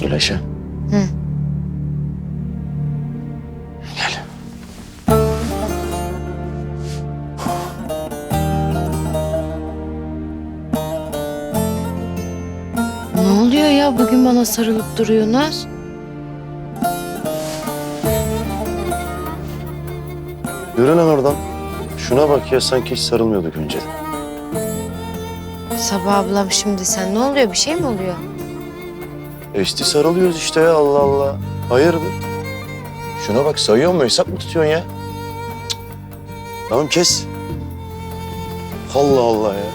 Güleş'e. Hı. Gel. Ne oluyor ya bugün bana sarılıp duruyorsunuz? Yürü lan oradan. Şuna bak ya sanki hiç sarılmıyorduk önceden. Sabah ablam şimdi sen ne oluyor bir şey mi oluyor? Esti sarılıyoruz işte ya Allah Allah. Hayırdır? Şuna bak sayıyor mu hesap mı tutuyorsun ya? Tamam kes. Allah Allah ya.